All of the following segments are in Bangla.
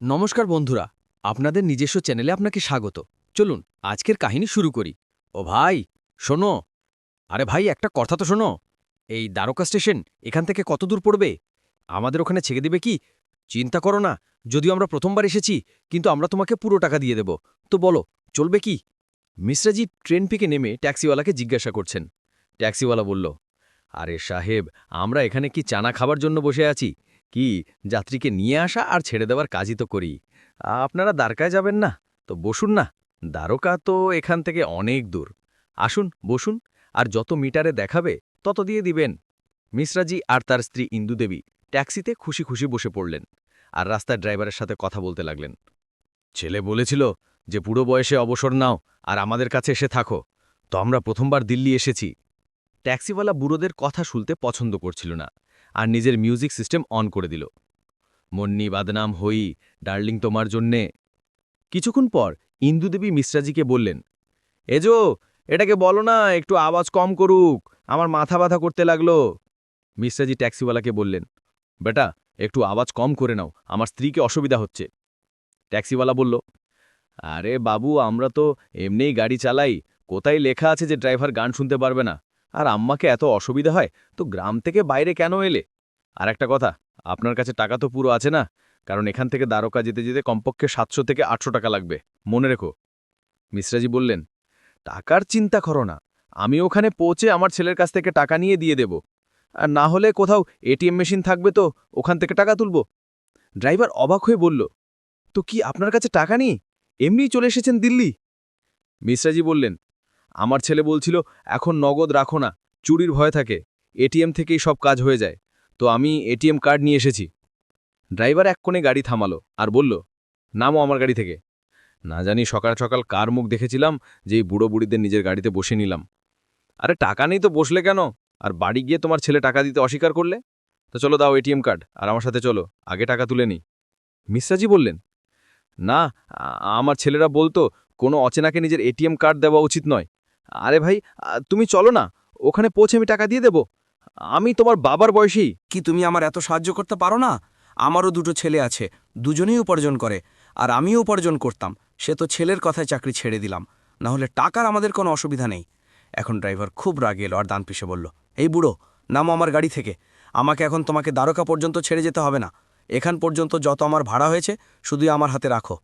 নমস্কার বন্ধুরা, আপনাদের নিজস্ব চ্যানেলে আপনাকে স্বাগত। চলুন, আজকের কাহিনী শুরু করি। ও ভাই, শোনো। আরে ভাই, একটা কথা তো শোনো। এই দ্বারকা স্টেশন এখান থেকে কত দূর পড়বে? আমাদের ওখানে ছেড়ে দেবে কি? চিন্তা করো না, যদিও আমরা প্রথমবার এসেছি, কিন্তু আমরা তোমাকে পুরো টাকা দিয়ে দেব। তো বলো, চলবে কি? মিশ্রাজি ট্রেন পিকে নেমে ট্যাক্সিওয়ালাকে জিজ্ঞাসা করছেন। ট্যাক্সিওয়ালা বলল, আরে সাহেব, আমরা এখানে কি চানা খাবার জন্য বসে আছি? কি, যাত্রীকে নিয়ে আসা আর ছেড়ে দেওয়ার কাজই তো করি। আপনারা দ্বারকায় যাবেন না, তো বসুন না, দ্বারকা তো এখান থেকে অনেক দূর। আসুন, বসুন, আর যত মিটারে দেখাবে, তত দিয়ে দিবেন। মিশ্রাজি আর তার স্ত্রী ইন্দুদেবী ট্যাক্সিতে খুশি খুশি বসে পড়লেন আর রাস্তার ড্রাইভারের সাথে কথা বলতে লাগলেন। ছেলে বলেছিল যে, পুরো বয়সে অবসর নাও আর আমাদের কাছে এসে থাকো। তো আমরা প্রথমবার দিল্লি এসেছি। ট্যাক্সিওয়ালা বুড়োদের কথা শুনতে পছন্দ করছিল না। আর নিজের মিউজিক সিস্টেম অন করে দিল। মন্নি বাদনাম হই, ডার্লিং তোমার জন্যে। কিছুক্ষণ পর ইন্দুদেবী মিশ্রাজিকে বললেন, এজো, এটাকে বলো না, একটু আওয়াজ কম করুক, আমার মাথা ব্যথা করতে লাগল। মিশ্রাজি ট্যাক্সিওয়ালাকে বললেন, বেটা, একটু আওয়াজ কম করে নাও, আমার স্ত্রীকে অসুবিধা হচ্ছে। ট্যাক্সিওয়ালা বলল, আরে বাবু, আমরা তো এমনিই গাড়ি চালাই, কোথায় লেখা আছে যে ড্রাইভার গান শুনতে পারবে না? আর আম্মাকে এত অসুবিধা হয়, তো গ্রাম থেকে বাইরে কেন এলে? আর একটা কথা, আপনার কাছে টাকা তো পুরো আছে না? কারণ এখান থেকে দ্বারকা যেতে যেতে কমপক্ষে সাতশো থেকে আটশো টাকা লাগবে। মনে রেখো। মিশ্রাজি বললেন, টাকার চিন্তা করো না। আমি ওখানে পৌঁছে আমার ছেলের কাছ থেকে টাকা নিয়ে দিয়ে দেব। আর না হলে কোথাও এটিএম মেশিন থাকবে তো ওখান থেকে টাকা তুলব। ড্রাইভার অবাক হয়ে বলল, তো কি আপনার কাছে টাকা নেই? এমনিই চলে এসেছেন দিল্লি? মিশ্রাজি বললেন আমার ছেলে বলছিল, এখন নগদ রাখো না, চুরির ভয় থাকে এটিএম থেকেই সব কাজ হয়ে যায়। তো আমি এটিএম কার্ড নিয়ে এসেছি। ড্রাইভার এক কোণে গাড়ি থামালো আর বলল, নামো আমার গাড়ি থেকে। না জানি সকাল সকাল কার মুখ দেখেছিলাম যে এই বুড়ো বুড়িদের নিজের গাড়িতে বসে নিলাম। আরে টাকা নেই তো, বসলে কেন? আর বাড়ি গিয়ে তোমার ছেলে টাকা দিতে অস্বীকার করলে? তো চলো দাও এটিএম কার্ড, আর আমার সাথে চলো, আগে টাকা তুলে নিই। মিশ্রাজি বললেন? না আমার ছেলেরা বলতো, কোনো অচেনাকে নিজের এটিএম কার্ড দেওয়া উচিত নয়। আরে ভাই তুমি চলো না, ওখানে পৌঁছে আমি টাকা দিয়ে দেব। আমি তোমার বাবার বয়সী। কি তুমি আমার এত সাহায্য করতে পারো না? আমারও দুটো ছেলে আছে, দুজনেই উপার্জন করে, আর আমিও উপার্জন করতাম, সে তো ছেলের কথায় চাকরি ছেড়ে দিলাম, না হলে টাকার আমাদের কোনো অসুবিধা নেই। এখন ড্রাইভার খুব রাগে এলো আর দান পিষে বলল, এই বুড়ো, নামো আমার গাড়ি থেকে, আমাকে এখন তোমাকে দ্বারকা পর্যন্ত ছেড়ে যেতে হবে না। এখান পর্যন্ত যত আমার ভাড়া হয়েছে, শুধুই আমার হাতে রাখো।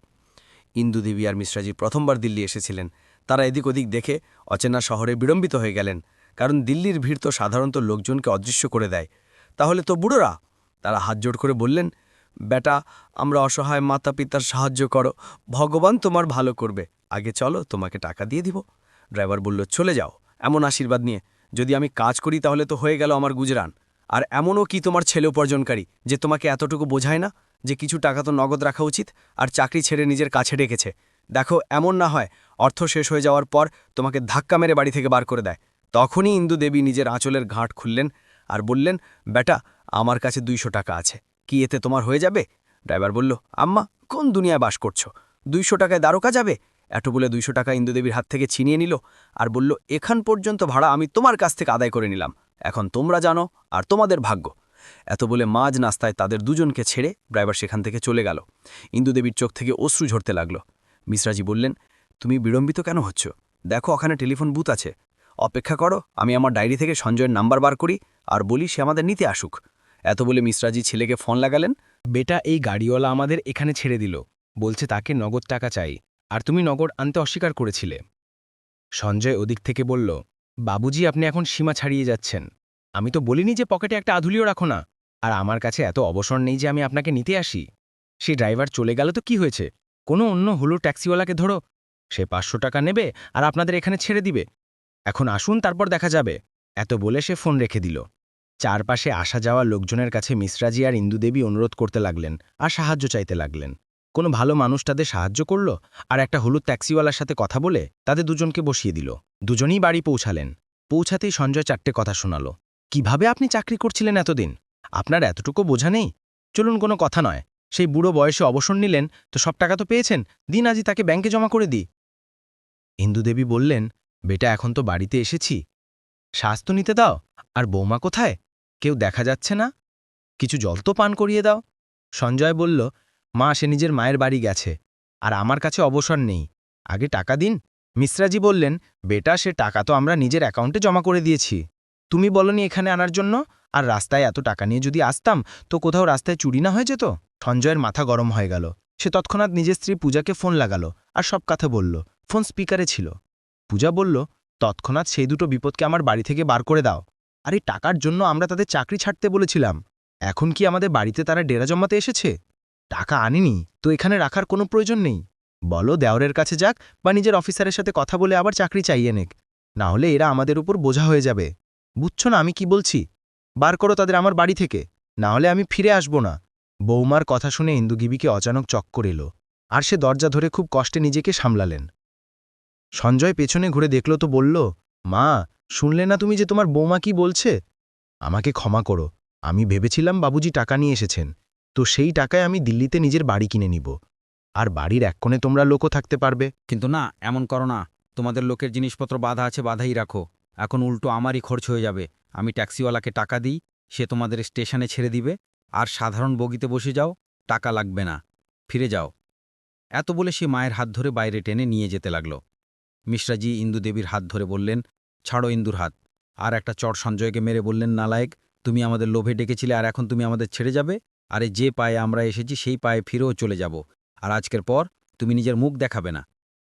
ইন্দুদেবী আর মিশ্রাজি প্রথমবার দিল্লি এসেছিলেন। তারা এদিক ওদিক দেখে অচেনা শহরে বিড়ম্বিত হয়ে গেলেন, কারণ দিল্লির ভিড় তো সাধারণত লোকজনকে অদৃশ্য করে দেয়। তাহলে তো বুড়োরা? তারা হাত জোড় করে বললেন, বেটা, আমরা অসহায় মাতা পিতার সাহায্য করো, ভগবান তোমার ভালো করবে। আগে চলো, তোমাকে টাকা দিয়ে দিব। ড্রাইভার বলল, চলে যাও, এমন আশীর্বাদ নিয়ে। যদি আমি কাজ করি তাহলে তো হয়ে গেল আমার গুজরান। আর এমনও কি তোমার ছেলে উপার্জনকারী, যে তোমাকে এতটুকু বোঝায় না? যে কিছু টাকা তো নগদ রাখা উচিত আর চাকরি ছেড়ে নিজের কাছে রেখেছে দেখো, এমন না হয় অর্থ শেষ হয়ে যাওয়ার পর তোমাকে ধাক্কা মেরে বাড়ি থেকে বার করে দেয়। তখনই ইন্দু দেবী নিজের আঁচলের ঘাট খুললেন আর বললেন, বেটা, আমার কাছে দুইশো টাকা আছে। কি এতে তোমার হয়ে যাবে? ড্রাইভার বলল, আম্মা, কোন দুনিয়ায় বাস করছ? দুইশো টাকায় দ্বারকা যাবে? এত বলে দুইশো টাকা ইন্দুদেবীর হাত থেকে ছিনিয়ে নিল আর বলল, এখান পর্যন্ত ভাড়া আমি তোমার কাছ থেকে আদায় করে নিলাম। এখন তোমরা জানো আর তোমাদের ভাগ্য। এত বলে মাঝ নাস্তায় তাদের দুজনকে ছেড়ে ড্রাইভার সেখান থেকে চলে গেল। ইন্দুদেবীর চোখ থেকে অশ্রু ঝরতে লাগল। মিশ্রাজি বললেন, তুমি বিড়ম্বিত কেন হচ্ছ? দেখো, ওখানে টেলিফোন বুথ আছে। অপেক্ষা করো, আমি আমার ডায়েরি থেকে সঞ্জয়ের নাম্বার বার করি আর বলি সে আমাদের নিতে আসুক। এত বলে মিশ্রাজি ছেলেকে ফোন লাগালেন। বেটা, এই গাড়িওয়ালা আমাদের এখানে ছেড়ে দিল। বলছে তাকে নগদ টাকা চাই। আর তুমি নগদ আনতে অস্বীকার করেছিলে। সঞ্জয় ওদিক থেকে বলল, বাবুজি, আপনি এখন সীমা ছাড়িয়ে যাচ্ছেন। আমি তো বলিনি যে পকেটে একটা আধুলিও রাখো না। আর আমার কাছে এত অবসর নেই যে আমি আপনাকে নিতে আসি। সে ড্রাইভার চলে গেল তো কি হয়েছে? কোনো অন্য হলো ট্যাক্সিওয়ালাকে ধরো। সে পাঁচশো টাকা নেবে আর আপনাদের এখানে ছেড়ে দিবে। এখন আসুন, তারপর দেখা যাবে। এত বলে সে ফোন রেখে দিল। চারপাশে আসা যাওয়া লোকজনের কাছে মিশ্রাজি আর ইন্দুদেবী অনুরোধ করতে লাগলেন আর সাহায্য চাইতে লাগলেন। কোনো ভালো মানুষ তাদের সাহায্য করল আর একটা হলুদ ট্যাক্সিওয়ালার সাথে কথা বলে তাদের দুজনকে বসিয়ে দিল। দুজনেই বাড়ি পৌঁছালেন। পৌঁছাতেই সঞ্জয় চারটে কথা শোনাল। কীভাবে আপনি চাকরি করছিলেন এতদিন? আপনার এতটুকু বোঝা নেই? চলুন কোনো কথা নয়। সেই বুড়ো বয়সে অবসর নিলেন, তো সব টাকা তো পেয়েছেন, দিন আজই তাকে ব্যাংকে জমা করে দিই। ইন্দুদেবী বললেন, বেটা, এখন তো বাড়িতে এসেছি। তো নিতে দাও, আর বৌমা কোথায়? কেউ দেখা যাচ্ছে না? কিছু জল তো পান করিয়ে দাও। সঞ্জয় বলল, মা, সে নিজের মায়ের বাড়ি গেছে, আর আমার কাছে অবসর নেই। আগে টাকা দিন। মিশ্রাজি বললেন, বেটা, সে টাকা তো আমরা নিজের অ্যাকাউন্টে জমা করে দিয়েছি। তুমি বলনি এখানে আনার জন্য? আর রাস্তায় এত টাকা নিয়ে যদি আসতাম, তো কোথাও রাস্তায় চুরি না হয়ে যেত? সঞ্জয়ের মাথা গরম হয়ে গেল। সে তৎক্ষণাৎ নিজের স্ত্রী পূজাকে ফোন লাগালো আর সব কথা বলল। ফোন স্পিকারে ছিল। পূজা বলল, তৎক্ষণাৎ সেই দুটো বিপদকে আমার বাড়ি থেকে বার করে দাও। আর এই টাকার জন্য আমরা তাদের চাকরি ছাড়তে বলেছিলাম। এখন কি আমাদের বাড়িতে তারা ডেরা জমাতে এসেছে? টাকা আনিনি, তো এখানে রাখার কোনো প্রয়োজন নেই। বলো, দেওরের কাছে যাক বা নিজের অফিসারের সাথে কথা বলে আবার চাকরি চাইয়ে নেক না হলে এরা আমাদের উপর বোঝা হয়ে যাবে। বুঝছ না আমি কি বলছি? বার করো তাদের আমার বাড়ি থেকে। না হলে আমি ফিরে আসব না। বৌমার কথা শুনে ইন্দুগিবিকে অচানক চক্কর এলো, আর সে দরজা ধরে খুব কষ্টে নিজেকে সামলালেন। সঞ্জয় পেছনে ঘুরে দেখল তো বলল, মা, শুনলে না তুমি যে তোমার বৌমা কি বলছে? আমাকে ক্ষমা করো, আমি ভেবেছিলাম বাবুজি টাকা নিয়ে এসেছেন। তো সেই টাকায় আমি দিল্লিতে নিজের বাড়ি কিনে নিব। আর বাড়ির এক কোণে তোমরা লোকও থাকতে পারবে। কিন্তু না, এমন করো না। তোমাদের লোকের জিনিসপত্র বাধা আছে, বাধাই রাখো। এখন উল্টো আমারই খরচ হয়ে যাবে। আমি ট্যাক্সিওয়ালাকে টাকা দিই, সে তোমাদের স্টেশনে ছেড়ে দিবে, আর সাধারণ বগিতে বসে যাও, টাকা লাগবে না। ফিরে যাও। এত বলে সে মায়ের হাত ধরে বাইরে টেনে নিয়ে যেতে লাগল। মিশ্রাজি ইন্দুদেবীর হাত ধরে বললেন, ছাড়ো ইন্দুর হাত। আর একটা চট সঞ্জয়কে মেরে বললেন, নালায়েক, তুমি আমাদের লোভে ডেকেছিলে, আর এখন তুমি আমাদের ছেড়ে যাবে? আরে যে পায়ে আমরা এসেছি, সেই পায়ে ফিরেও চলে যাব। আর আজকের পর তুমি নিজের মুখ দেখাবে না।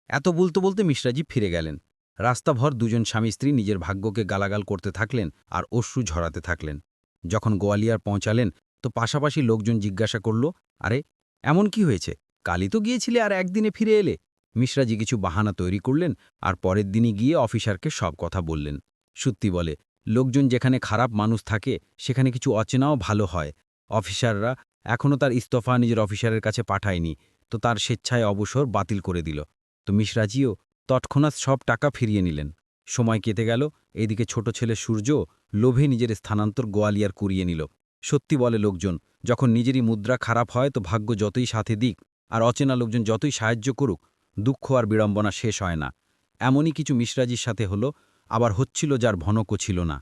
এত বলতে বলতে মিশ্রাজি ফিরে গেলেন। রাস্তাভর দুজন স্বামী স্ত্রী নিজের ভাগ্যকে গালাগাল করতে থাকলেন আর অশ্রু ঝরাতে থাকলেন। যখন গোয়ালিয়ার পৌঁছালেন, তো পাশাপাশি লোকজন জিজ্ঞাসা করল, আরে, এমন কি হয়েছে? কালই তো গিয়েছিলে আর একদিনে ফিরে এলে। মিশ্রাজি কিছু বাহানা তৈরি করলেন আর পরের দিনই গিয়ে অফিসারকে সব কথা বললেন। সত্যি বলে, লোকজন যেখানে খারাপ মানুষ থাকে, সেখানে কিছু অচেনাও ভালো হয়। অফিসাররা এখনও তার ইস্তফা নিজের অফিসারের কাছে পাঠায়নি, তো তার স্বেচ্ছায় অবসর বাতিল করে দিল। তো মিশ্রাজিও তৎক্ষণাৎ সব টাকা ফিরিয়ে নিলেন। সময় কেটে গেল এদিকে ছোট ছেলে সূর্য লোভে নিজের স্থানান্তর গোয়ালিয়ার কুড়িয়ে নিল। সত্যি বলে লোকজন, যখন নিজেরই মুদ্রা খারাপ হয় তো ভাগ্য যতই সাথে দিক, আর অচেনা লোকজন যতই সাহায্য করুক, দুঃখ আর বিড়ম্বনা শেষ হয় না। এমনই কিছু মিশ্রাজির সাথে হলো, আবার হচ্ছিল যার ভনকও ছিল না।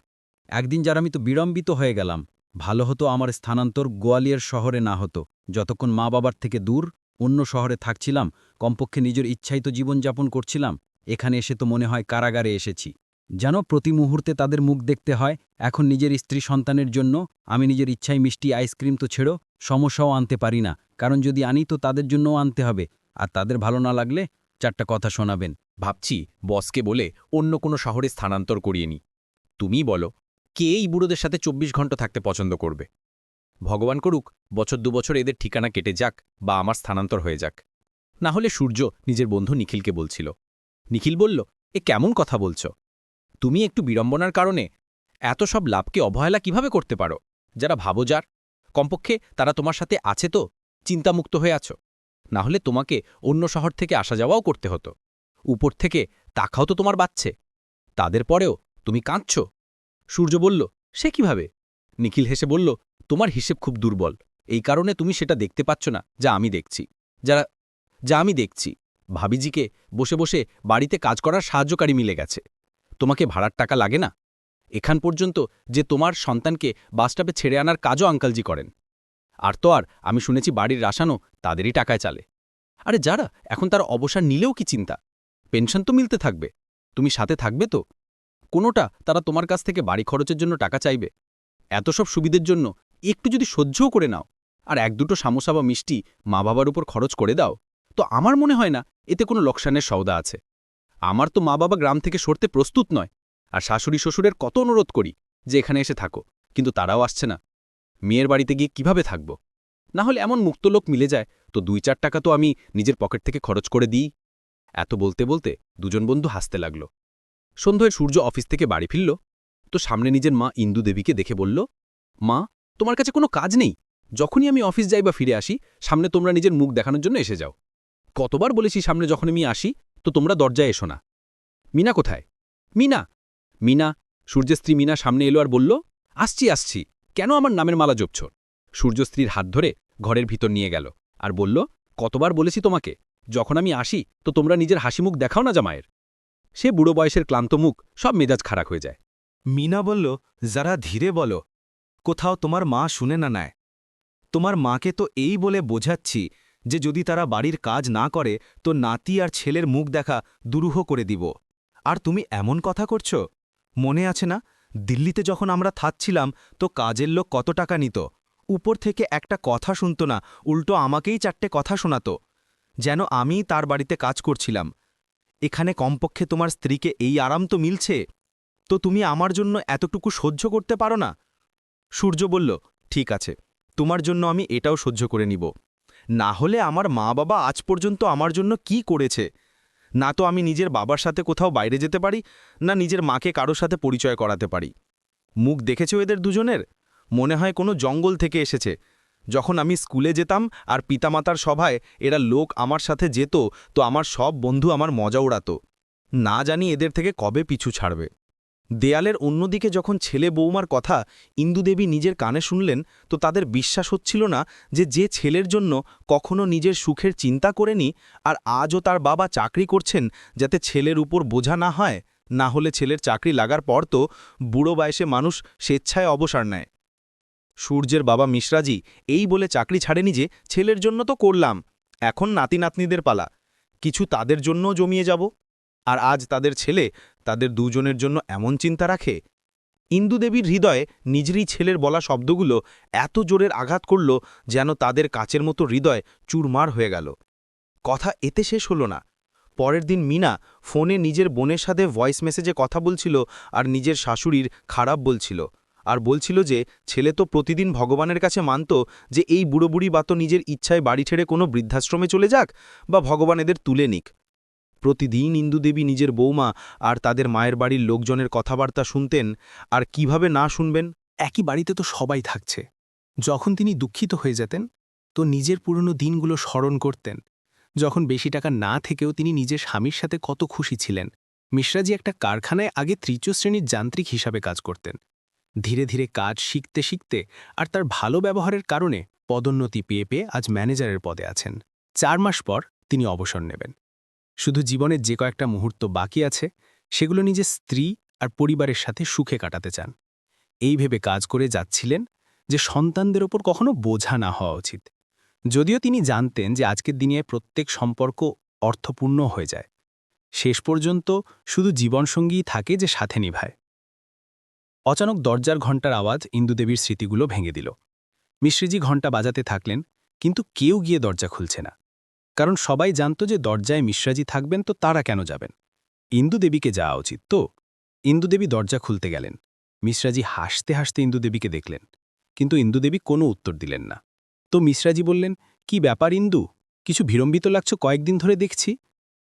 একদিন যার আমি তো বিড়ম্বিত হয়ে গেলাম, ভালো হতো আমার স্থানান্তর গোয়ালিয়ার শহরে না হতো, যতক্ষণ মা বাবার থেকে দূর অন্য শহরে থাকছিলাম, কমপক্ষে নিজের ইচ্ছাই তো জীবনযাপন করছিলাম, এখানে এসে তো মনে হয় কারাগারে এসেছি। যেন প্রতি মুহূর্তে তাদের মুখ দেখতে হয়, এখন নিজের স্ত্রী সন্তানের জন্য, আমি নিজের ইচ্ছায় মিষ্টি আইসক্রিম তো ছেড়ো, সমস্যাও আনতে পারি না, কারণ যদি আনি তো তাদের জন্যও আনতে হবে, আর তাদের ভালো না লাগলে চারটা কথা শোনাবেন। ভাবছি, বসকে বলে অন্য কোনো শহরে স্থানান্তর করিয়ে নি। তুমি বলো, কে এই বুড়োদের সাথে ২৪ ঘণ্টা থাকতে পছন্দ করবে? ভগবান করুক, বছর দুবছর এদের ঠিকানা কেটে যাক বা আমার স্থানান্তর হয়ে যাক। না হলে সূর্য নিজের বন্ধু নিখিলকে বলছিল। নিখিল বলল, এ কেমন কথা বলছ? তুমি একটু বিড়ম্বনার কারণে এত সব লাভকে অবহেলা কীভাবে করতে পারো? যারা ভাবো যার কমপক্ষে তারা তোমার সাথে আছে তো, চিন্তামুক্ত হয়ে আছো। না হলে তোমাকে অন্য শহর থেকে আসা যাওয়াও করতে হতো। উপর থেকে তাকাও তো তোমার বাচ্চে। তাদের পরেও তুমি কাঁদছ। সূর্য বলল, সে কীভাবে? নিখিল হেসে বলল তোমার হিসেব খুব দুর্বল। এই কারণে তুমি সেটা দেখতে পাচ্ছ না, যা আমি দেখছি। যারা, যা আমি দেখছি, ভাবিজিকে বসে বসে বাড়িতে কাজ করার সাহায্যকারী মিলে গেছে। তোমাকে ভাড়ার টাকা লাগে না? এখান পর্যন্ত যে তোমার সন্তানকে বাসটাপে ছেড়ে আনার কাজও আঙ্কালজি করেন। আর তো আর, আমি শুনেছি বাড়ির রাসানো তাদেরই টাকায় চালে। আরে যারা, এখন তার অবসর নিলেও কি চিন্তা? পেনশন তো মিলতে থাকবে। তুমি সাথে থাকবে তো? কোনোটা তারা তোমার কাছ থেকে বাড়ি খরচের জন্য টাকা চাইবে? এত সব সুবিধের জন্য একটু যদি সহ্যও করে নাও, আর এক দুটো সামোসা বা মিষ্টি মা বাবার উপর খরচ করে দাও, তো আমার মনে হয় না এতে কোনো লোকসানের সওদা আছে। আমার তো মা বাবা গ্রাম থেকে সরতে প্রস্তুত নয়, আর শাশুড়ি শ্বশুরের কত অনুরোধ করি যে এখানে এসে থাকো, কিন্তু তারাও আসছে না। মেয়ের বাড়িতে গিয়ে কীভাবে থাকব? না হলে এমন মুক্ত লোক মিলে যায়, তো দুই চার টাকা তো আমি নিজের পকেট থেকে খরচ করে দিই। এত বলতে বলতে দুজন বন্ধু হাসতে লাগল। সন্ধ্যায় সূর্য অফিস থেকে বাড়ি ফিরল, তো সামনে নিজের মা ইন্দু দেবীকে দেখে বলল, মা তোমার কাছে কোনো কাজ নেই? যখনই আমি অফিস যাই বা ফিরে আসি, সামনে তোমরা নিজের মুখ দেখানোর জন্য এসে যাও। কতবার বলেছি সামনে যখন আমি আসি, তো তোমরা দরজায় এসো না। মিনা কোথায়? মিনা! মিনা সূর্যের স্ত্রী মিনা সামনে এলো আর বলল, আসছি আসছি। কেন আমার নামের মালা জপছ? সূর্য স্ত্রীর হাত ধরে ঘরের ভিতর নিয়ে গেল আর বলল, কতবার বলেছি তোমাকে? যখন আমি আসি, তো তোমরা নিজের হাসি মুখ দেখাও না জামায়ের সে বুড়ো বয়সের ক্লান্ত মুখ সব মেজাজ খারাপ হয়ে যায়। মিনা বলল, যারা ধীরে বলো কোথাও তোমার মা শুনে না নেয়। তোমার মাকে তো এই বলে বোঝাচ্ছি যে যদি তারা বাড়ির কাজ না করে, তো নাতি আর ছেলের মুখ দেখা দুরূহ করে দিব। আর তুমি এমন কথা করছ? মনে আছে না? দিল্লিতে যখন আমরা থাকছিলাম, তো কাজের লোক কত টাকা নিত? উপর থেকে একটা কথা শুনত না, উল্টো আমাকেই চারটে কথা শোনাত। যেন আমি তার বাড়িতে কাজ করছিলাম। এখানে কমপক্ষে তোমার স্ত্রীকে এই আরাম তো মিলছে? তো তুমি আমার জন্য এতটুকু সহ্য করতে পারো না? সূর্য বলল, ঠিক আছে, তোমার জন্য আমি এটাও সহ্য করে নিব। না হলে আমার মা বাবা আজ পর্যন্ত আমার জন্য কি করেছে? না তো আমি নিজের বাবার সাথে কোথাও বাইরে যেতে পারি, না নিজের মাকে কারোর সাথে পরিচয় করাতে পারি। মুখ দেখেছ এদের দুজনের? মনে হয় কোনো জঙ্গল থেকে এসেছে। যখন আমি স্কুলে যেতাম আর পিতামাতার সভায় এরা লোক আমার সাথে যেত, তো আমার সব বন্ধু আমার মজা উড়াত। না জানি এদের থেকে কবে পিছু ছাড়বে। দেয়ালের অন্যদিকে যখন ছেলে বৌমার কথা ইন্দুদেবী নিজের কানে শুনলেন, তো তাদের বিশ্বাস হচ্ছিল না যে যে ছেলের জন্য কখনো নিজের সুখের চিন্তা করেনি আর আজও তার বাবা চাকরি করছেন যাতে ছেলের উপর বোঝা না হয়, না হলে ছেলের চাকরি লাগার পর তো বুড়ো বয়সে মানুষ স্বেচ্ছায় অবসর নেয়। সূর্যের বাবা মিশ্রাজি এই বলে চাকরি ছাড়েনি যে ছেলের জন্য তো করলাম, এখন নাতি নাতনিদের পালা, কিছু তাদের জন্যও জমিয়ে যাব। আর আজ তাদের ছেলে তাদের দুজনের জন্য এমন চিন্তা রাখে? ইন্দুদেবীর হৃদয়ে নিজেরই ছেলের বলা শব্দগুলো এত জোরের আঘাত করল যেন তাদের কাচের মতো হৃদয় চুরমার হয়ে গেল। কথা এতে শেষ হলো না। পরের দিন মিনা ফোনে নিজের বোনের সাথে ভয়েস মেসেজে কথা বলছিল আর নিজের শাশুড়ির খারাপ বলছিল। আর বলছিল যে, ছেলে তো প্রতিদিন ভগবানের কাছে মানত যে, এই বুড়ো বুড়ি বা তো নিজের ইচ্ছায় বাড়ি ছেড়ে কোনো বৃদ্ধাশ্রমে চলে যাক বা ভগবান এদের তুলে নিক। প্রতিদিন ইন্দুদেবী নিজের বৌমা আর তাদের মায়ের বাড়ির লোকজনের কথাবার্তা শুনতেন, আর কীভাবে না শুনবেন? একই বাড়িতে তো সবাই থাকছে। যখন তিনি দুঃখিত হয়ে যেতেন, তো নিজের পুরনো দিনগুলো স্মরণ করতেন। যখন বেশি টাকা না থেকেও তিনি নিজের স্বামীর সাথে কত খুশি ছিলেন। মিশ্রাজি একটা কারখানায় আগে তৃতীয় শ্রেণির যান্ত্রিক হিসাবে কাজ করতেন। ধীরে ধীরে কাজ শিখতে শিখতে আর তার ভালো ব্যবহারের কারণে পদোন্নতি পেয়ে পেয়ে আজ ম্যানেজারের পদে আছেন। চার মাস পর তিনি অবসর নেবেন। শুধু জীবনের যে কয়েকটা মুহূর্ত বাকি আছে, সেগুলো নিজের স্ত্রী আর পরিবারের সাথে সুখে কাটাতে চান। এই ভেবে কাজ করে যাচ্ছিলেন যে সন্তানদের ওপর কখনো বোঝা না হওয়া উচিত। যদিও তিনি জানতেন যে আজকের দিনে প্রত্যেক সম্পর্ক অর্থপূর্ণ হয়ে যায়। শেষ পর্যন্ত শুধু জীবনসঙ্গীই থাকে যে সাথে নিভায়। অচানক দরজার ঘণ্টার আওয়াজ ইন্দুদেবীর স্মৃতিগুলো ভেঙে দিল। মিশ্রিজি ঘণ্টা বাজাতে থাকলেন, কিন্তু কেউ গিয়ে দরজা খুলছে না। কারণ সবাই জানত যে দরজায় মিশ্রাজি থাকবেন তো তারা কেন যাবেন। ইন্দুদেবীকে যাওয়া উচিত তো। ইন্দুদেবী দরজা খুলতে গেলেন। মিশ্রাজি হাসতে হাসতে ইন্দুদেবীকে দেখলেন। কিন্তু ইন্দুদেবী কোনো উত্তর দিলেন না। তো মিশ্রাজি বললেন, কি ব্যাপার ইন্দু? কিছু বিড়ম্বিত লাগছ কয়েকদিন ধরে দেখছি।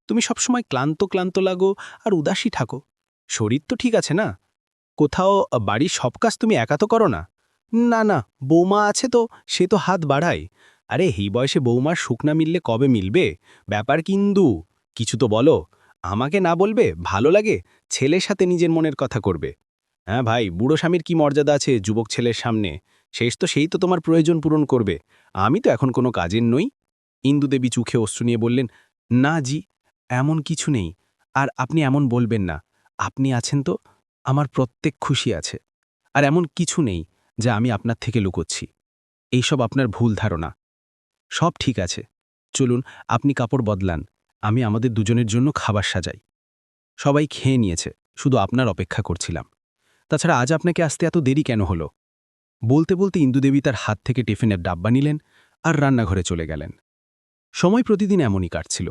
তুমি সবসময় ক্লান্ত ক্লান্ত লাগো আর উদাসী থাকো। শরীর তো ঠিক আছে না? কোথাও বাড়ির সব কাজ তুমি একা তো করো না? না না, বৌমা আছে তো, সে তো হাত বাড়ায়। আরে, এই বয়সে বৌমার শুকনা মিললে কবে মিলবে? ব্যাপার কিন্তু কিছু তো বলো। আমাকে না বলবে? ভালো লাগে? ছেলের সাথে নিজের মনের কথা করবে। হ্যাঁ ভাই, বুড়ো স্বামীর কি মর্যাদা আছে যুবক ছেলের সামনে? শেষ তো সেই তো তোমার প্রয়োজন পূরণ করবে। আমি তো এখন কোনো কাজের নই। ইন্দুদেবী চোখে অশ্রু নিয়ে বললেন, না জি, এমন কিছু নেই। আর আপনি এমন বলবেন না। আপনি আছেন তো, আমার প্রত্যেক খুশি আছে। আর এমন কিছু নেই যা আমি আপনার থেকে লুকোচ্ছি। এইসব আপনার ভুল ধারণা। সব ঠিক আছে। চলুন, আপনি কাপড় বদলান। আমি আমাদের দুজনের জন্য খাবার সাজাই। সবাই খেয়ে নিয়েছে, শুধু আপনার অপেক্ষা করছিলাম। তাছাড়া আজ আপনাকে আসতে এত দেরি কেন হলো? বলতে বলতে ইন্দুদেবী তার হাত থেকে টিফিনের ডাব্বা নিলেন আর রান্নাঘরে চলে গেলেন। সময় প্রতিদিন এমনই কাটছিল।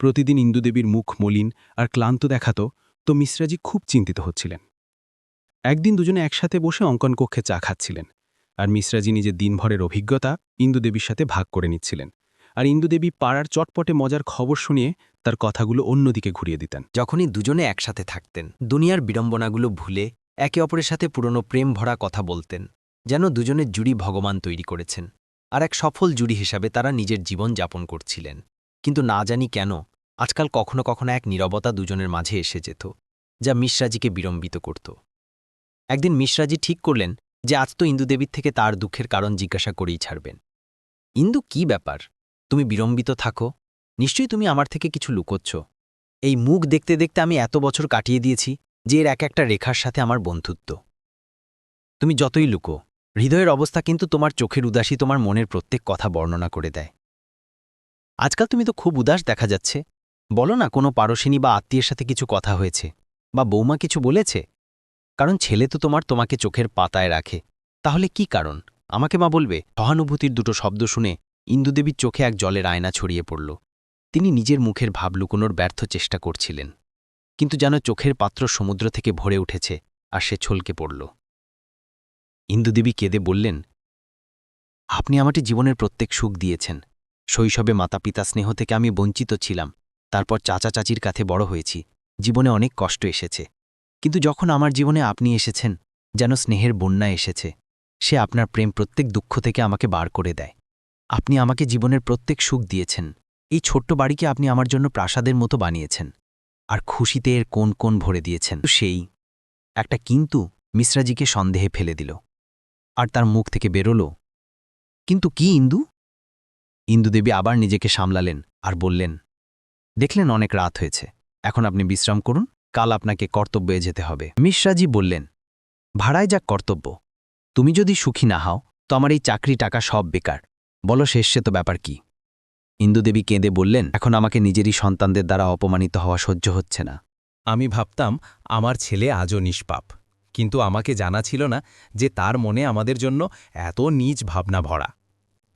প্রতিদিন ইন্দুদেবীর মুখ মলিন আর ক্লান্ত দেখাত, তো মিশ্রাজি খুব চিন্তিত হচ্ছিলেন। একদিন দুজনে একসাথে বসে অঙ্কন কক্ষে চা খাচ্ছিলেন। আর মিশ্রাজি নিজের দিনভরের অভিজ্ঞতা ইন্দুদেবীর সাথে ভাগ করে নিচ্ছিলেন। আর ইন্দুদেবী পাড়ার চটপটে মজার খবর শুনিয়ে তার কথাগুলো অন্যদিকে ঘুরিয়ে দিতেন। যখনই দুজনে একসাথে থাকতেন, দুনিয়ার বিড়ম্বনাগুলো ভুলে একে অপরের সাথে পুরনো প্রেম ভরা কথা বলতেন, যেন দুজনের জুড়ি ভগবান তৈরি করেছেন আর এক সফল জুড়ি হিসাবে তারা নিজের জীবন যাপন করছিলেন। কিন্তু না জানি কেন, আজকাল কখনো কখনো এক নীরবতা দুজনের মাঝে এসে যেত, যা মিশ্রাজিকে বিড়ম্বিত করত। একদিন মিশ্রাজি ঠিক করলেন যে আজ তো ইন্দুদেবীর থেকে তার দুঃখের কারণ জিজ্ঞাসা করেই ছাড়বেন। ইন্দু কি ব্যাপার? তুমি বিড়ম্বিত থাকো। নিশ্চয়ই তুমি আমার থেকে কিছু লুকোচ্ছ। এই মুখ দেখতে দেখতে আমি এত বছর কাটিয়ে দিয়েছি যে এর এক একটা রেখার সাথে আমার বন্ধুত্ব। তুমি যতই লুকো, হৃদয়ের অবস্থা কিন্তু তোমার চোখের উদাসী তোমার মনের প্রত্যেক কথা বর্ণনা করে দেয়। আজকাল তুমি তো খুব উদাস দেখা যাচ্ছে। বলো না কোনো পারসিনী বা আত্মীয়ের সাথে কিছু কথা হয়েছে বা বৌমা কিছু বলেছে? কারণ ছেলে তো তোমার তোমাকে চোখের পাতায় রাখে। তাহলে কি কারণ? আমাকে মা বলবে, সহানুভূতির দুটো শব্দ শুনে ইন্দুদেবীর চোখে এক জলের আয়না ছড়িয়ে পড়ল। তিনি নিজের মুখের ভাব লুকোনোর ব্যর্থ চেষ্টা করছিলেন। কিন্তু যেন চোখের পাত্র সমুদ্র থেকে ভরে উঠেছে আর সে ছলকে পড়ল। ইন্দুদেবী কেঁদে বললেন, আপনি আমাকে জীবনের প্রত্যেক সুখ দিয়েছেন। শৈশবে মাতা পিতা স্নেহ থেকে আমি বঞ্চিত ছিলাম। তারপর চাচা চাচির কাছে বড় হয়েছি। জীবনে অনেক কষ্ট এসেছে। কিন্তু যখন আমার জীবনে আপনি এসেছেন, যেন স্নেহের বন্যা এসেছে, সে আপনার প্রেম প্রত্যেক দুঃখ থেকে আমাকে বার করে দেয়। আপনি আমাকে জীবনের প্রত্যেক সুখ দিয়েছেন। এই ছোট্ট বাড়িকে আপনি আমার জন্য প্রাসাদের মতো বানিয়েছেন। আর খুশিতে এর কোন কোন ভরে দিয়েছেন। সেই একটা কিন্তু মিশ্রাজিকে সন্দেহে ফেলে দিল। আর তার মুখ থেকে বেরোল, কিন্তু কি ইন্দু? ইন্দুদেবী আবার নিজেকে সামলালেন আর বললেন, দেখলেন অনেক রাত হয়েছে, এখন আপনি বিশ্রাম করুন কাল আপনাকে কর্তব্যে যেতে হবে। মিশ্রাজি বললেন, ভাড়ায় যাক কর্তব্য, তুমি যদি সুখী না হও, তো আমার এই চাকরি টাকা সব বেকার। বলো শেষে তো ব্যাপার কি? ইন্দুদেবী কেঁদে বললেন, এখন আমাকে নিজেরই সন্তানদের দ্বারা অপমানিত হওয়া সহ্য হচ্ছে না। আমি ভাবতাম, আমার ছেলে আজও নিষ্পাপ। কিন্তু আমাকে জানা ছিল না যে তার মনে আমাদের জন্য এত নীচ ভাবনা ভরা।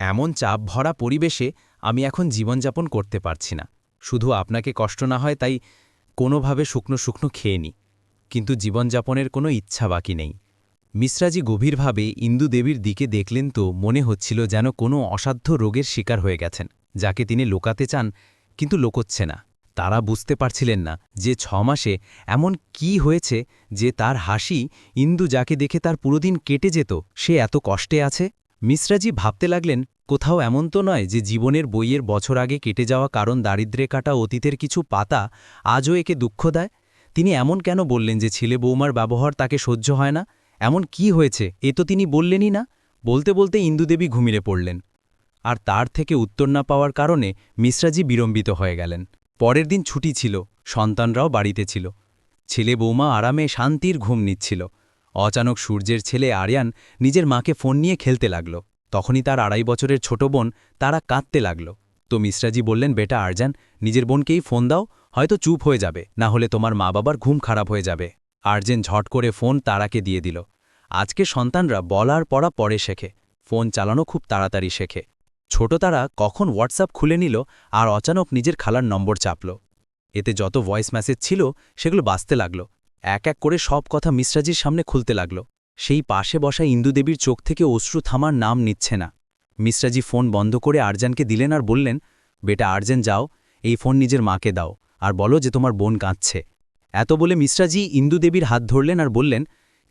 এমন চাপ ভরা পরিবেশে আমি এখন জীবনযাপন করতে পারছি না। শুধু আপনাকে কষ্ট না হয় তাই কোনোভাবে শুকনো শুকনো খেয়ে নি, কিন্তু জীবনযাপনের কোনো ইচ্ছা বাকি নেই। মিশ্রাজি গভীরভাবে ইন্দু দেবীর দিকে দেখলেন তো মনে হচ্ছিল যেন কোনো অসাধ্য রোগের শিকার হয়ে গেছেন, যাকে তিনি লোকাতে চান, কিন্তু লোকোচ্ছে না। তারা বুঝতে পারছিলেন না যে ছ মাসে এমন কি হয়েছে যে তার হাসি ইন্দু যাকে দেখে তার পুরোদিন কেটে যেত, সে এত কষ্টে আছে? মিশ্রাজি ভাবতে লাগলেন কোথাও এমন তো নয় যে জীবনের বইয়ের বছর আগে কেটে যাওয়া কারণ দারিদ্রে কাটা অতীতের কিছু পাতা আজও একে দুঃখ দেয়? তিনি এমন কেন বললেন যে ছেলে বৌমার ব্যবহার তাকে সহ্য হয় না? এমন কি হয়েছে? এ তো তিনি বললেনই না। বলতে বলতে ইন্দুদেবী ঘুমিরে পড়লেন। আর তার থেকে উত্তর না পাওয়ার কারণে মিশ্রাজি বিড়ম্বিত হয়ে গেলেন। পরের দিন ছুটি ছিল। সন্তানরাও বাড়িতে ছিল। ছেলে বৌমা আরামে শান্তির ঘুম নিচ্ছিল। অচানক সূর্যের ছেলে আরিয়ান নিজের মাকে ফোন নিয়ে খেলতে লাগল। তখনই তার আড়াই বছরের ছোট বোন তারা কাঁদতে লাগল। তো মিশ্রাজি বললেন, বেটা আরজান, নিজের বোনকেই ফোন দাও, হয়তো চুপ হয়ে যাবে, না হলে তোমার মা বাবার ঘুম খারাপ হয়ে যাবে। আর্জেন ঝট করে ফোন তারাকে দিয়ে দিল। আজকে সন্তানরা বলার পড়া পরে শেখে, ফোন চালানো খুব তাড়াতাড়ি শেখে। ছোট তারা কখন হোয়াটসঅ্যাপ খুলে নিল আর অচানক নিজের খালার নম্বর চাপল। এতে যত ভয়েস মেসেজ ছিল, সেগুলো বাঁচতে লাগল। এক এক করে সব কথা মিশ্রাজির সামনে খুলতে লাগল। সেই পাশে বসা ইন্দুদেবীর চোখ থেকে অশ্রু থামার নাম নিচ্ছে না। মিশ্রাজি ফোন বন্ধ করে আরজানকে দিলেন আর বললেন, বেটা আরজান যাও, এই ফোন নিজের মাকে দাও, আর বলো যে তোমার বোন কাঁদছে। এত বলে মিশ্রাজি ইন্দুদেবীর হাত ধরলেন আর বললেন,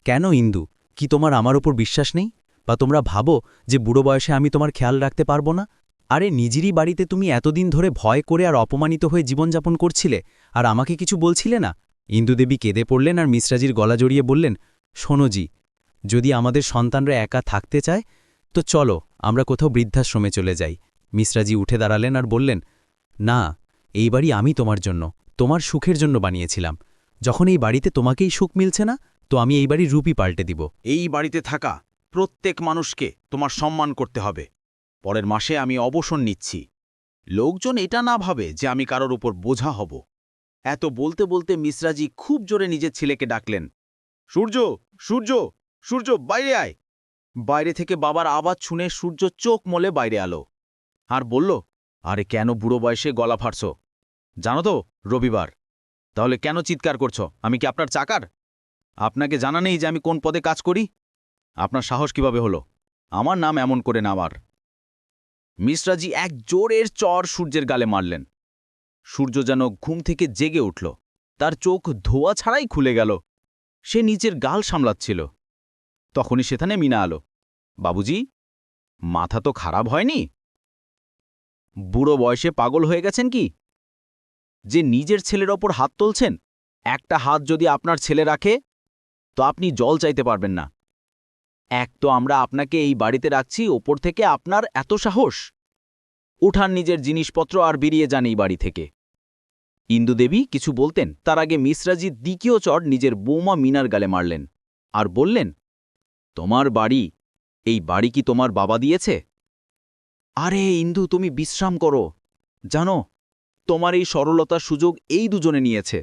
কেন ইন্দু, কি তোমার আমার ওপর বিশ্বাস নেই? বা তোমরা ভাবো যে বুড়ো বয়সে আমি তোমার খেয়াল রাখতে পারব না? আরে নিজেরই বাড়িতে তুমি এতদিন ধরে ভয় করে আর অপমানিত হয়ে জীবনযাপন করছিলে, আর আমাকে কিছু বলছিলে না? ইন্দুদেবী কেঁদে পড়লেন আর মিশ্রাজির গলা জড়িয়ে বললেন শোনোজি যদি আমাদের সন্তানরা একা থাকতে চায়, তো চলো, আমরা কোথাও বৃদ্ধাশ্রমে চলে যাই। মিশ্রাজি উঠে দাঁড়ালেন আর বললেন, না, এই বাড়ি আমি তোমার জন্য, তোমার সুখের জন্য বানিয়েছিলাম। যখন এই বাড়িতে তোমাকেই সুখ মিলছে না, তো আমি এই বাড়ির রূপই পাল্টে দিব। এই বাড়িতে থাকা প্রত্যেক মানুষকে তোমার সম্মান করতে হবে। পরের মাসে আমি অবসর নিচ্ছি। লোকজন এটা না ভাবে যে আমি কারোর উপর বোঝা হব। এত বলতে বলতে মিশ্রাজি খুব জোরে নিজের ছেলেকে ডাকলেন, সূর্য সূর্য সূর্য, বাইরে আয়। বাইরে থেকে বাবার আওয়াজ শুনে সূর্য চোখ মলে বাইরে আলো আর বলল, আরে কেন বুড়ো বয়সে গলা ফাটছ? জানো তো, রবিবার। তাহলে কেন চিৎকার করছ? আমি কি আপনার চাকার? আপনাকে জানা নেই যে আমি কোন পদে কাজ করি? আপনার সাহস কীভাবে হলো? আমার নাম এমন করে নামার মিশ্রাজি এক জোরের চর সূর্যের গালে মারলেন। সূর্য যেন ঘুম থেকে জেগে উঠল। তার চোখ ধোয়া ছাড়াই খুলে গেল। সে নিচের গাল সামলাচ্ছিল। তখনই সেখানে মিনা আলো বাবুজি, মাথা তো খারাপ হয়নি? বুড়ো বয়সে পাগল হয়ে গেছেন কি? যে নিজের ছেলের ওপর হাত তুলছেন, একটা হাত যদি আপনার ছেলে রাখে, তো আপনি জল চাইতে পারবেন না। এক তো আমরা আপনাকে এই বাড়িতে রাখছি, ওপর থেকে আপনার এত সাহস। উঠান নিজের জিনিসপত্র আর বেরিয়ে যান এই বাড়ি থেকে। ইন্দুদেবী কিছু বলতেন, তার আগে মিশ্রাজি দ্বিতীয় চড় নিজের বৌমা মিনার গালে মারলেন আর বললেন তোমার বাড়ি? এই বাড়ি কি তোমার বাবা দিয়েছে? আরে, ইন্দু, তুমি বিশ্রাম করো। জানো, তোমার এই সরলতার সুযোগ এই দুজনে নিয়েছে।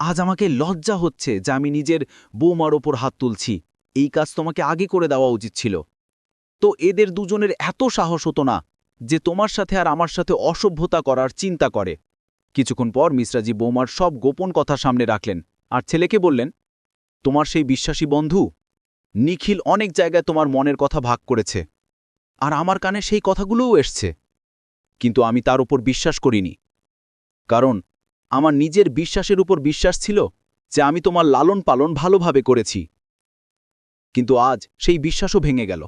আজ আমাকে লজ্জা হচ্ছে যে আমি নিজের বৌমার ওপর হাত তুলছি। এই কাজ তোমাকে আগে করে দেওয়া উচিত ছিল। তো এদের দুজনের এত সাহস হতো না যে তোমার সাথে আর আমার সাথে অসভ্যতা করার চিন্তা করে। কিছুক্ষণ পর মিশ্রাজি বৌমার সব গোপন কথা সামনে রাখলেন আর ছেলেকে বললেন, তোমার সেই বিশ্বাসী বন্ধু নিখিল অনেক জায়গায় তোমার মনের কথা ভাগ করেছে। আর আমার কানে সেই কথাগুলোও এসছে। কিন্তু আমি তার উপর বিশ্বাস করিনি। কারণ আমার নিজের বিশ্বাসের উপর বিশ্বাস ছিল যে আমি তোমার লালন পালন ভালোভাবে করেছি। কিন্তু আজ সেই বিশ্বাসও ভেঙে গেল।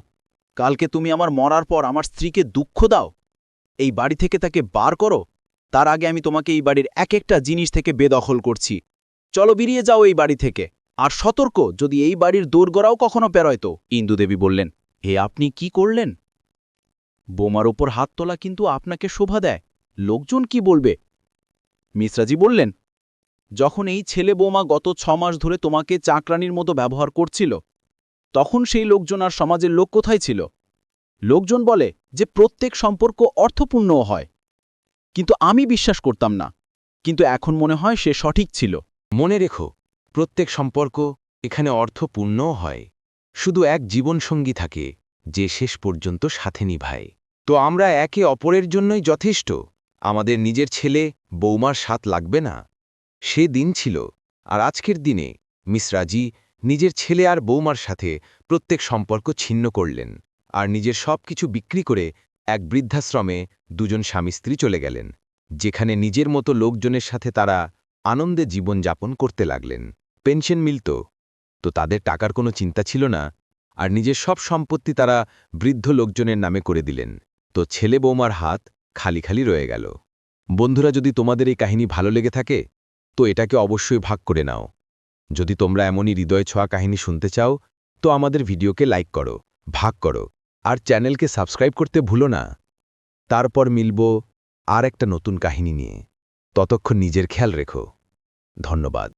কালকে তুমি আমার মরার পর আমার স্ত্রীকে দুঃখ দাও, এই বাড়ি থেকে তাকে বার করো, তার আগে আমি তোমাকে এই বাড়ির এক একটা জিনিস থেকে বেদখল করছি। চলো বেরিয়ে যাও এই বাড়ি থেকে। আর সতর্ক, যদি এই বাড়ির দোরগড়াও কখনো পেরোয়তো। ইন্দুদেবী বললেন, হে, আপনি কি করলেন? বোমার ওপর হাত তোলা কিন্তু আপনাকে শোভা দেয়। লোকজন কি বলবে? মিশ্রাজি বললেন, যখন এই ছেলে বোমা গত ছ মাস ধরে তোমাকে চাকরানির মতো ব্যবহার করছিল, তখন সেই লোকজন আর সমাজের লোক কোথায় ছিল? লোকজন বলে, যে প্রত্যেক সম্পর্ক অর্থপূর্ণও হয়। কিন্তু আমি বিশ্বাস করতাম না। কিন্তু এখন মনে হয় সে সঠিক ছিল। মনে রেখো প্রত্যেক সম্পর্ক এখানে অর্থপূর্ণও হয়। শুধু এক জীবনসঙ্গী থাকে, যে শেষ পর্যন্ত সাথে নিভায়। তো আমরা একে অপরের জন্যই যথেষ্ট। আমাদের নিজের ছেলে, বৌমার সাথ লাগবে না। সে দিন ছিল, আর আজকের দিনে মিশ্রাজি নিজের ছেলে আর বৌমার সাথে প্রত্যেক সম্পর্ক ছিন্ন করলেন, আর নিজের সব কিছু বিক্রি করে এক বৃদ্ধাশ্রমে দুজন স্বামী স্ত্রী চলে গেলেন, যেখানে নিজের মতো লোকজনের সাথে তারা আনন্দে জীবনযাপন করতে লাগলেন। পেনশন মিলত। তো তাদের টাকার কোনো চিন্তা ছিল না, আর নিজের সব সম্পত্তি তারা বৃদ্ধ লোকজনের নামে করে দিলেন। তো ছেলে বৌমার হাত খালি খালি রয়ে গেল। বন্ধুরা, যদি তোমাদের এই কাহিনী ভালো লেগে থাকে, তো এটাকে অবশ্যই ভাগ করে নাও। যদি তোমরা এমনই হৃদয় ছোঁয়া কাহিনী শুনতে চাও, তো আমাদের ভিডিওকে লাইক করো, ভাগ করো, আর চ্যানেলকে সাবস্ক্রাইব করতে ভুলো না। তারপর মিলব আর একটা নতুন কাহিনী নিয়ে। ততক্ষণ নিজের খেয়াল রেখো। ধন্যবাদ।